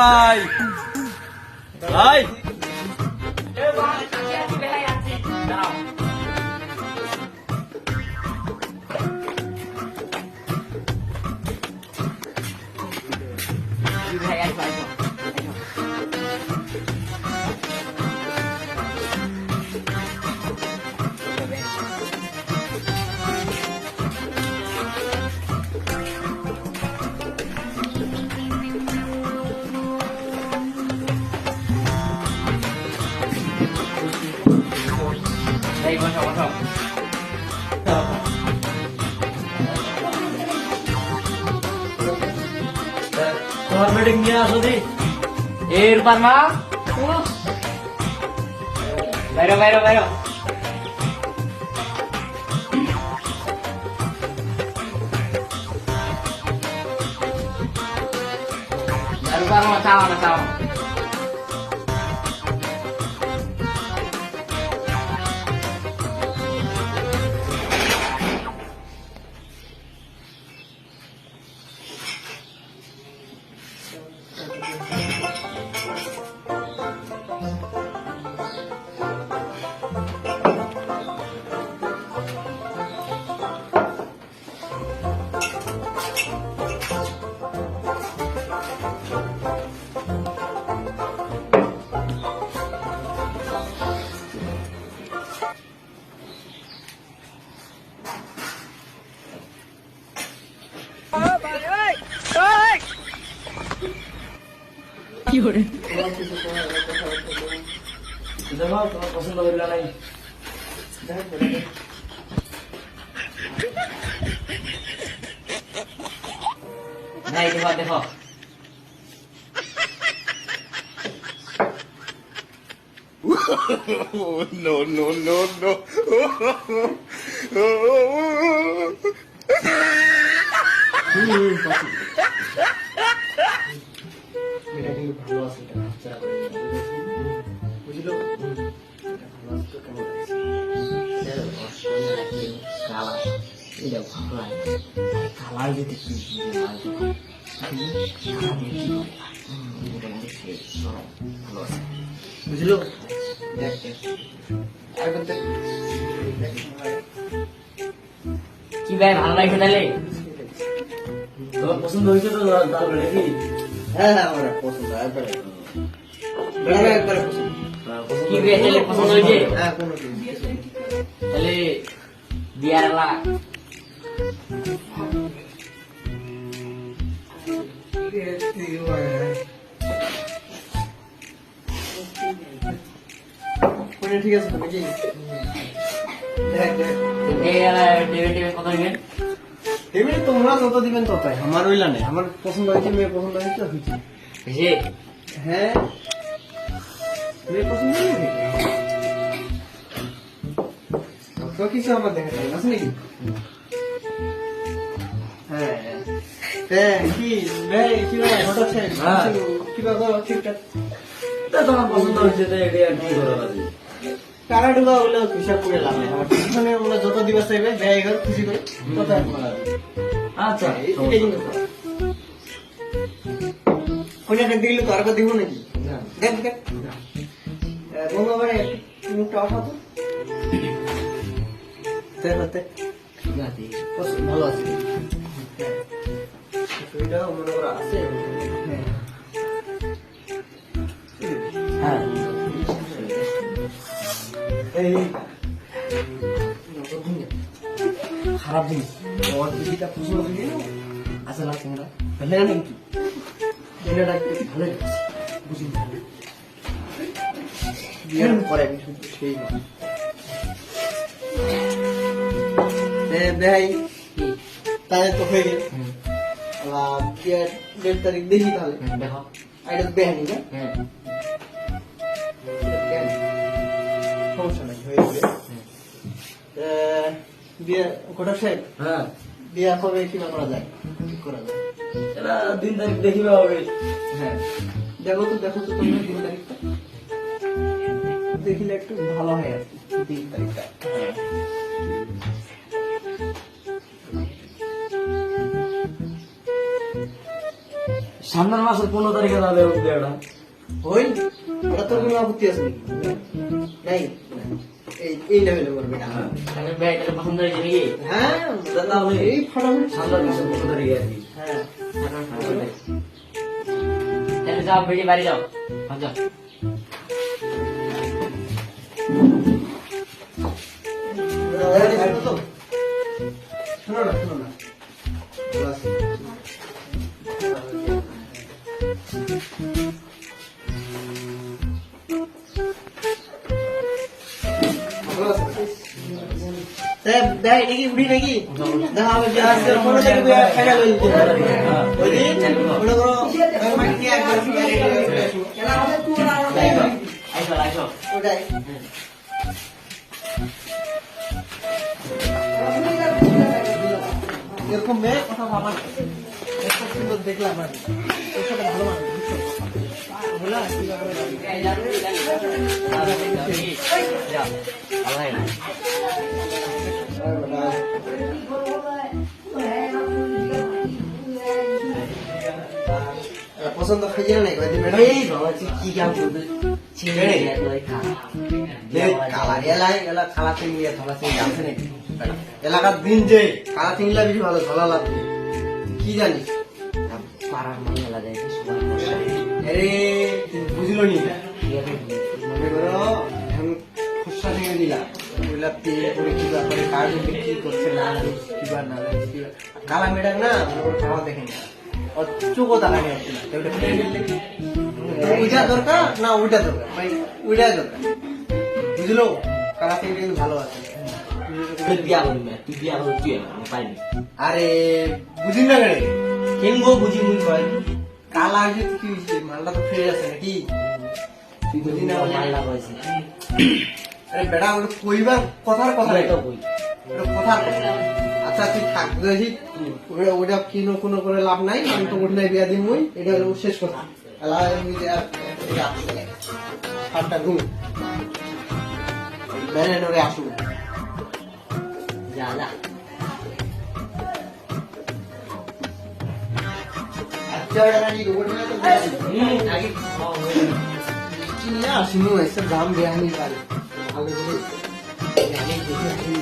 ভাই। ভাই। মিটিং নিয়ে আসো দি এর পারমা বাইরো বাইরো। বাইরো আর পারমা চাও না চাও দেখো তোমার পছন্দ হইল নাই নাই দেখো দেখো no, no, no, no. বুঝলো ভালো কেমন কালা এটা ভালো লাগে কালার যদি কি বুঝলো দেখ। ভাই ভালো লাগছে তাহলে? পছন্দ হয়েছে তো তাহলে নাকি? হ্যাঁ হ্যাঁ আমার পছন্দ একবারে বেড়া একবারে পছন্দ কি ভাই তাহলে পছন্দ হয়েছে হ্যাঁ কোনো তাহলে বিয়ার লাগ কোনো ঠিক আছে তো নাকি দেখ দেখ এই টেবিল টেবিল কত নেবেন এমনি তোমরা যত দিবেন ততই। আমার ওইলা নেই। আমার পছন্দ হয়েছে মেয়ে পছন্দ হয়েছে হয়েছে। হ্যাঁ। মেয়ে পছন্দ হয়েছে? তো কিছু আমার দেখা যায় আছে নাকি? হ্যাঁ। হ্যাঁ কি? ভাই কি ভাই হঠাৎ হ্যাঁ। কি ঠিকঠাক তোমার পছন্দ হয়েছে এটা কি করা আছে টাকা টুকা হলে হিসাব করে লাভ নেই। আমার পিছনে ওগুলো যত দিবস চাইবে ব্যয় করে খুশি করে তত আচ্ছা এই কিন্তু কোনটা দিলে তো আর দিব নাকি? দেখ দেখ। বন্ধু আমার মুখটা ভালো আছে। মনে করা আছে। হ্যাঁ। এই খারাপ জিনিস। ওর দিদিটা লাগছে না ভালো লাগে নাকি এটা ভালো বুঝি বিয়ের পরে আমি শুধু সেই না ভাই তাহলে তো হয়ে গেল। দেড় তারিখ দেখি তাহলে। দেখো। এটা বেহানি না? কোটা হ্যাঁ। বিয়ে কবে কিনা করা যায় কি করা যায়। এটা দিন তারিখ দেখিবে হবে। হ্যাঁ। দেখো তো দেখো তো তোমরা তিন তারিখটা। দেখিলে একটু ভালো হয় আর কি তিন তারিখটা। সামনের মাসের পনেরো তারিখে তাহলে ওই ওটা তোর কোনো আপত্তি আছে নাই। এইটা হইলে করবে না তাহলে তাহলে পছন্দ হয়েছে নাকি হ্যাঁ তাহলে এই ফাটাফাটি সামনের মাসের পনেরো তারিখে হ্যাঁ তাহলে যাও বেরিয়ে বাড়ি যাও হ্যাঁ, যাও ওটাই। এরকম মেয়ে কথা ভাবা এত সুন্দর দেখলাম আমি। ওর ভালো মানুষ, পছন্দ খাইয়ে না এই বাবা কি কাম করছিস ছিঁড়ে গেছে ওই খা এ কালা এলাই, এলা চিংড়ি, ধলা চিংড়ি আছে নাকি? এলাকার দিন যে কালা চিংড়িটা বেশি ভালো ধলা লাগবে কি জানিস পাড়ার মনে আরে বুঝলো নি মনে করো এখন খুচরা থেকে দিলা ওইগুলা পে করে কি ব্যাপারে কার জন্য কি করছে না কি বা মেডাক খাওয়া চোখও তাকানি হচ্ছে ওইটা দরকার না ওইটা দরকার? ভাই ওইটাই দরকার। বুঝলো? কালা থেকে ভালো আছে। আরে বুঝিন না কেন? কেমগো বুঝি মুই কয়? কালা যে কি মালটা তো ফ্রেশ আছে নাকি? তুই বুঝি না বলে। মাল্লা কইছে আরে বেটা ওটা কইবার কথার কথা রে তো কই? কথার কথা। আচ্ছা তুই থাক দেখি। ওটা কিনো কোনো করে লাভ নাই আমি তো ওটা বিয়া দিই মুই এটা হলো শেষ কথা। আলা আমি এটা। সাতটা ঘুম বেড়ে নড়ে আসুন যা যা। আচ্ছা আগে। খাও চিনিয়া আসিনু এসে দাম দেয়া নি পারে ভালো করে জানি দেখে আসি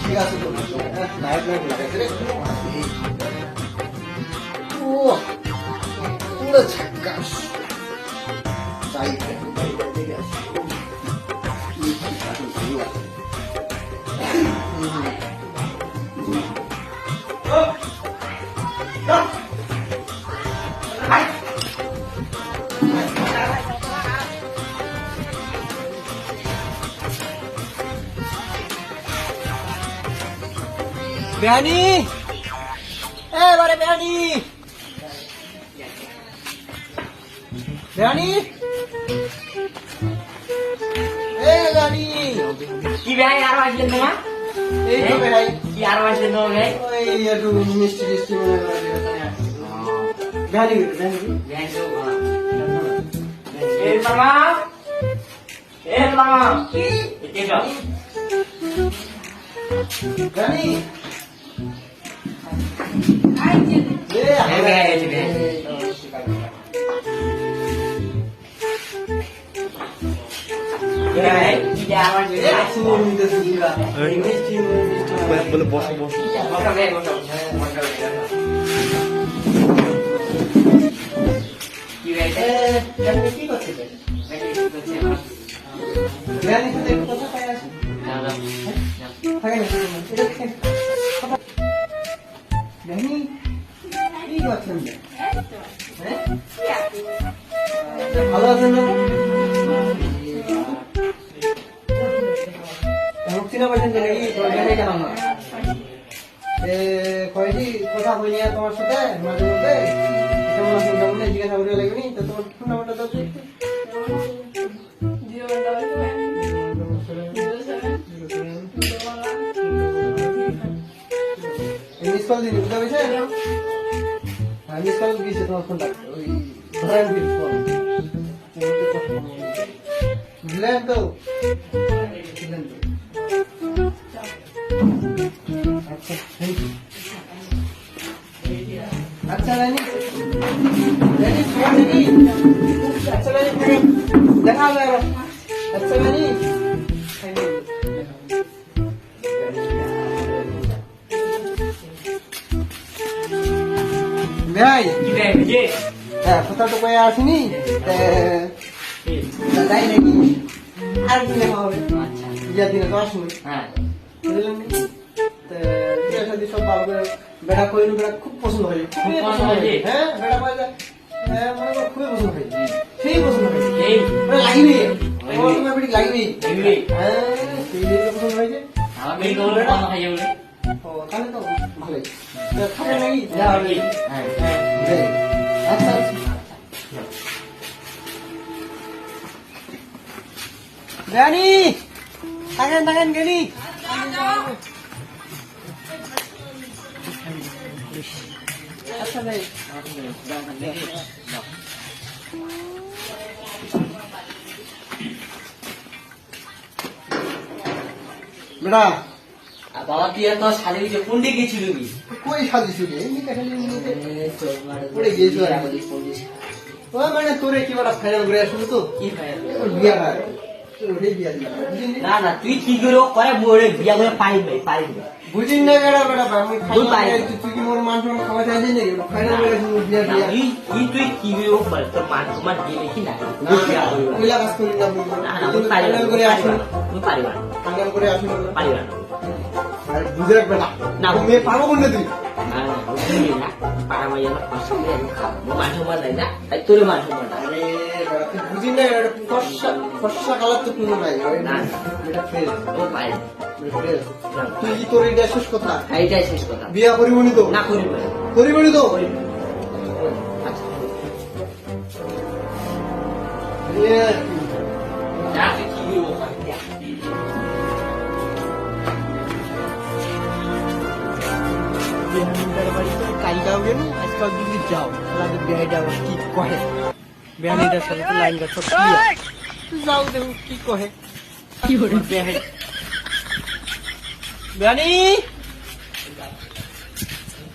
ঠিক আছে তো লাইট লাইট লাগাইছে বেহানি এবারে বেহানি বেহানি এ বেহানি কি ভাই আর আসলেন তোমার? এই তো বেহাই কি আর আসলেন তোমার ভাই ওই একটু মিষ্টি টিষ্টি মনে করে বেহানি বেহানি ভাই তো এ মামা। এ মামা। কি? এ যাও। বলে বসো বসো কি করছে তো একটু মিস কল দিন বুঝতে পেরেছেন হ্যাঁ মিস কল দিয়েছে তোমার ফোনটা ওই ধরেন ফোন বুঝলেন তো বুঝলেন তো? আচ্ছা thank you. আচ্ছা রানী আচ্ছা রানী দেখা হবে আবার। আচ্ছা রানী ভাই হ্যাঁ কোথাও তো কয়ে আসিনি তা, তা যাই নাকি আর দেখা হবে। আচ্ছা। বিয়ার দিনে তো আসুন। হ্যাঁ। বুঝলেন সব ভালো করে বেড়া কইলু বেড়া খুব পছন্দ হয় খুব পছন্দ হয়েছে? হ্যাঁ বেড়া কইলে হ্যাঁ মনে খুবই পছন্দ হয় সেই পছন্দ হয় মানে লাগবে। তোমার বেটি লাগবে। লাগবে। হ্যাঁ সেই পছন্দ হয়েছে। আমার মেয়ে তো বলে কথা বলে। ও তাহলে তো ভালোই। খাবে নাকি? যা হবে। হ্যাঁ হ্যাঁ। আচ্ছা রানী থাকেন থাকেন বেটা বাবা তুই আর শাড়ি দিচ্ছে কোন দিকে গেছিল কি কই সাজিস রে এমনি দেখালি পড়ে পড়ে গিয়েছো আর কি। ও মানে তোরে কি বড় ফাইনাল করে আসলো তো? কি তোর বিয়া না না তুই কি করে করে মোরে বিয়া করে পাইবে পাইবে বুঝিন না কেডা বেটা আমি তুই। ফাইনাল তুই কি মোর মান সম্মান খাওয়া বিয়া বিয়া তুই তুই কি করে ও তোর মান দিয়ে না তুই কইলা কাজ করি না না না তুই পারিবা না, করে তুই না, করে। আরে বুঝে রাখ বেটা না। কোন তুই না, না, বুঝলি না? পাড়া মাইয়া খাব। মান সম্মান নাই না, তাই তোরে মান সম্মান। আরে বুঝিন না এটা ফর্সা ফর্সা কালার তো কোনো নাই না। এটা ফেল ও পারে তুই কি তোর এটা শেষ কথা? হ্যাঁ, এইটাই শেষ কথা। বিয়া করিবনি তো? না করিবে করিবনি তো? করিবে না। আচ্ছা। করে করে? গেল? আজকাল যদি যাও তাহলে আবার কি কহে? বেহানিটার সাথে তো লাইন গাছ যাও দেখো কি কহে কি করে বেহাই বেহানি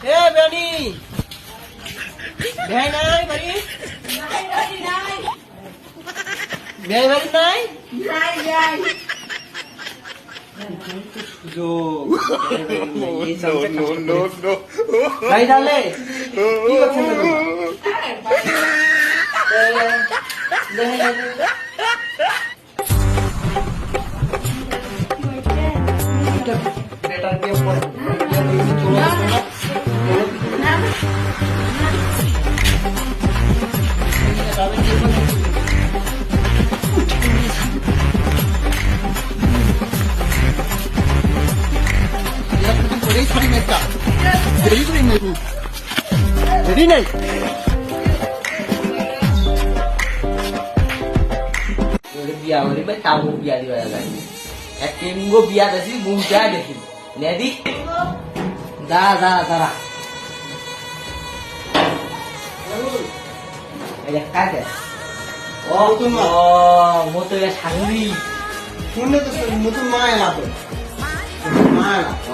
এ বেহানি বেহাই নাই বাড়ি বেহাই বাড়ি নাই সুযোগ ভাই তাহলে কি করছেন এখন? এটা বেটার দিয়ে পড়ে। এটা বলছি চলো, চলো, চলো। ওরে বিয়া যায় দেখি। বুঝা দেখি নেদি দা দা দাঁড়া ও নতুন মা। ও মতো এ শাশুড়ি। তো নতুন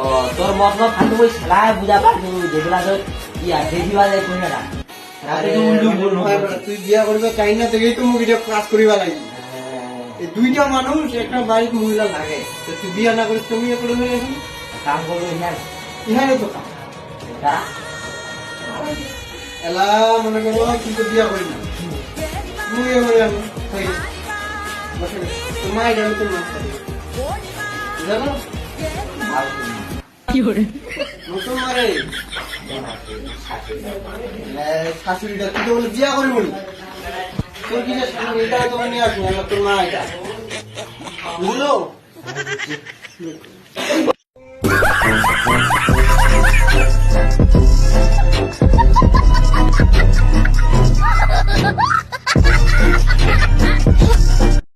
ও তোর মতলব ফালতু ওই খেলায় বুঝা পারব যেগুলা তোর ইয়া না বেটা, তুই বিয়া করবে চাই না থেকেই তো মুখ এটা কাজ করিবা লাগি। এই দুইটা মানুষ একটা বাড়িতে মহিলা লাগে তো তুই বিয়া না করিস তুমি করে হয়ে এখন কাম করব ইহার ইহারে তো কাম। এলা মনে করো কিন্তু বিয়া করি না। মুই এবারে আমি থাকি বসে নে। তোর মা এটা তোর জানো নতুন মারে। শাশুড়িটা তুই তো বলে বিয়া করি বলি তোর কি শাশুড়ি এটা তোমার নিয়ে আসব আমার তোর মা এটা বুঝলো